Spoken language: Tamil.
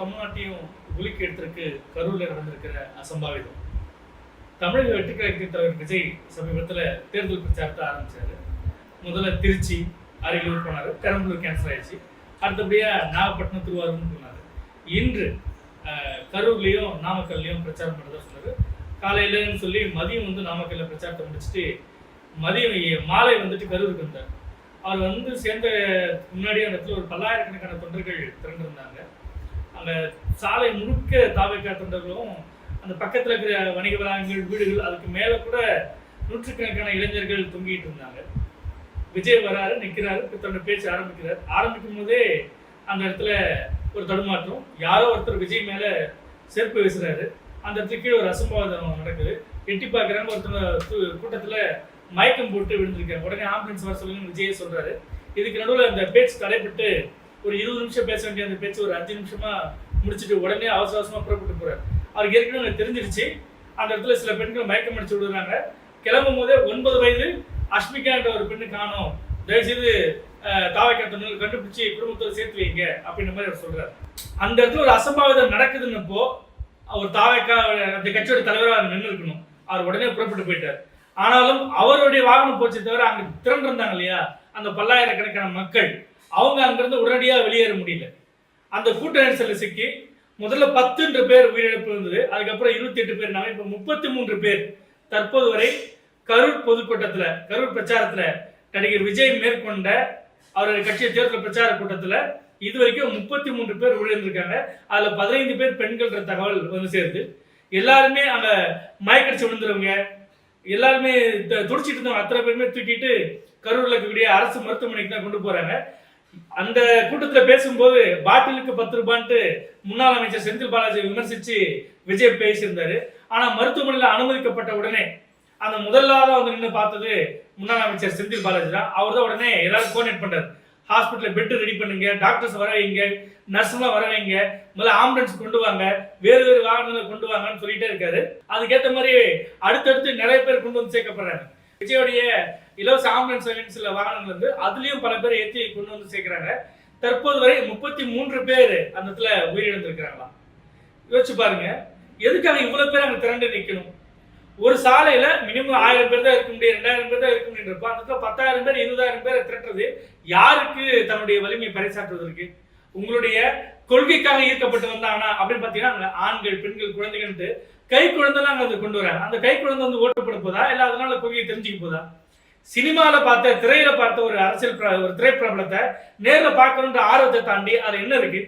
தமிழ்நாட்டையும் உலுக்கி எடுத்திருக்கு கரூர்ல நடந்திருக்கிற அசம்பாவிதம். தமிழக வெற்றிக்கழகத்தின் தலைவர் விஜய் சமீபத்தில் தேர்தல் பிரச்சாரத்தை ஆரம்பிச்சாரு. முதல்ல திருச்சி அரியலூர் போனார் பெரம்பலூர் கேன்சல் ஆயிடுச்சு. அடுத்தபடியா நாகப்பட்டினம் திருவாரூர்னு போனார். இன்று கரூர்லேயும் கரூர்லயும் நாமக்கல்லையும் பிரச்சாரம் பண்ணதாக சொன்னார். காலையிலன்னு சொல்லி மதியம் வந்து நாமக்கல்ல பிரச்சாரத்தை முடிச்சுட்டு மதியம் மாலை வந்துட்டு கரூருக்கு வந்தார். அவர் வந்து சேர்ந்த முன்னாடி அந்த இடத்துல ஒரு பல்லாயிரக்கணக்கான தொண்டர்கள் திரண்டிருந்தாங்க. அந்த சாலை முழுக்க தாவைக்கா தொண்டர்களும் அந்த பக்கத்தில் இருக்கிற வணிக வளாகங்கள் வீடுகள் அதுக்கு மேலே கூட நூற்றுக்கணக்கான இளைஞர்கள் தொங்கிட்டு இருந்தாங்க. விஜய் வராரு நிற்கிறாரு தன்னோட பேச்சு ஆரம்பிக்கிறார். ஆரம்பிக்கும் போதே அந்த இடத்துல ஒரு தடுமாற்றம். யாரோ ஒருத்தர் விஜய் மேலே செருப்பு வீசுறாரு. அந்த இடத்துல கீழே ஒரு அசம்பாவிதம் நடக்குது. எட்டி பார்க்குறாங்க ஒருத்தர் கூட்டத்தில் மயக்கம் போட்டு விழுந்திருக்காங்க உடனே ஆம்புலன்ஸ் வர சொல்லுங்க விஜய் சொல்கிறாரு இதுக்கு நடுவில் அந்த பேச்சு தடைப்பட்டு ஒரு இருபது நிமிஷம் பேச வேண்டிய அந்த பேச்சு ஒரு அஞ்சு நிமிஷமா முடிச்சுட்டு உடனே அவசர அவசரமா புறப்பட்டு போறாரு. அவருக்கு ஏற்கனவே தெரிஞ்சிருச்சு. அந்த இடத்துல சில பெண்கள் மயக்கம் அடிச்சு விடுறாங்க கிளம்பும் போதே ஒன்பது வயது அஷ்மிகான்ற ஒரு பெண்ணு காணும். தயவுசெய்து தாவைக்கட்டணும் கண்டுபிடிச்சு குடும்பத்தோடு சேர்த்து வைங்க அப்படின்ற மாதிரி அவர் சொல்றாரு. அந்த இடத்துல ஒரு அசம்பாவிதம் நடக்குதுன்னப்போ அவர் தாவைக்கா அந்த கட்சியோட தலைவராக நின்று இருக்கணும் அவர் உடனே புறப்பட்டு போயிட்டார். ஆனாலும் அவருடைய வாகனம் போச்சு தவிர அங்க திரண்டு இருந்தாங்க இல்லையா? அந்த பல்லாயிரக்கணக்கான மக்கள். அவங்க அங்கிருந்து உடனடியாக வெளியேற முடியல. அந்த கூட்ட நெரிசலில் சிக்கி முதல்ல பத்துன்ற பேர் உயிரிழப்பு இருந்தது. அதுக்கப்புறம் இருபத்தி எட்டு பேர் நாங்கள் இப்போ முப்பத்தி மூன்று பேர் தற்போது வரை கரூர் பொதுக்கூட்டத்தில் கரூர் பிரச்சாரத்தில் நடிகர் விஜய் மேற்கொண்ட அவருடைய கட்சியை தேர்தல் பிரச்சார கூட்டத்தில் இது வரைக்கும் முப்பத்தி மூன்று பேர் உயிரிழந்திருக்காங்க. அதில் பதினைந்து பேர் பெண்கள்ன்ற தகவல் வந்து சேருது. எல்லாருமே அங்கே மயக்கடிச்சு விழுந்துருவங்க. எல்லாருமே த- துடிச்சிட்டு இருந்தவங்க அத்தனை பேருமே தூக்கிட்டு கரூர்ல இருக்கக்கூடிய அரசு மருத்துவமனைக்கு தான் கொண்டு போறாங்க. அந்த கூட்டத்துல பேசும்போது பாட்டிலுக்கு பத்து ரூபான்ட்டு முன்னாள் அமைச்சர் செந்தில் பாலாஜி விமர்சிச்சு விஜய் பேசியிருந்தாரு. ஆனா மருத்துவமனையில அனுமதிக்கப்பட்ட உடனே அந்த முதலாவது வந்து நின்று பார்த்தது முன்னாள் அமைச்சர் செந்தில் பாலாஜி தான் அவர் தான் உடனே எல்லாரும் கோஆர்டினேட் பண்றாரு. ஹாஸ்பிட்டலில் பெட் ரெடி பண்ணுங்க டாக்டர்ஸ் வர வைங்க நர்ஸ்லாம் வர வைங்க முதல்ல ஆம்புலன்ஸ் கொண்டு வாங்க வேறு வேறு வாகனங்களை கொண்டு வாங்கன்னு சொல்லிட்டே இருக்காரு. அதுக்கேற்ற மாதிரி அடுத்த கொண்டு வந்து சேர்க்கப்படுறாங்க விஜயோடைய இலவச ஆம்புலன்ஸ் சில வாகனங்கள் வந்து அதுலயும் பல பேர் ஏற்றி கொண்டு வந்து சேர்க்கிறாங்க. தற்போது வரை முப்பத்தி மூன்று பேர் அந்த இடத்துல உயிரிழந்திருக்கிறாங்களாம் யோசிச்சு பாருங்க. எதுக்காக இவ்வளவு பேர் அங்க திரண்டு நிக்கணும்? ஒரு சாலையில மினிமம் ஆயிரம் பேர் தான் இருக்க முடியும் ரெண்டாயிரம் பேர் தான் இருக்க முடியும் அந்த இடத்துல பத்தாயிரம் பேர் இருபதாயிரம் பேர் திரட்டுறது யாருக்கு தன்னுடைய வலிமையை பறைசாற்றுவதற்கு? உங்களுடைய கொள்கைக்காக ஈர்க்கப்பட்டு வந்தாங்கன்னா அப்படின்னு பாத்தீங்கன்னா ஆண்கள் பெண்கள் குழந்தைகள்ட்டு கை குழந்தைலாம் அங்க கொண்டு வராங்க. அந்த கை குழந்தை வந்து ஓட்டுப்பட போதா? இல்ல அதனால கொள்கையை தெரிஞ்சுக்க போதா? சினிமாவில் பார்த்த திரையில பார்த்த ஒரு அரசியல் பிர- ஒரு திரைப்பிரபலத்தை நேரில் பார்க்கணுன்ற ஆர்வத்தை தாண்டி அது என்ன இருக்கு?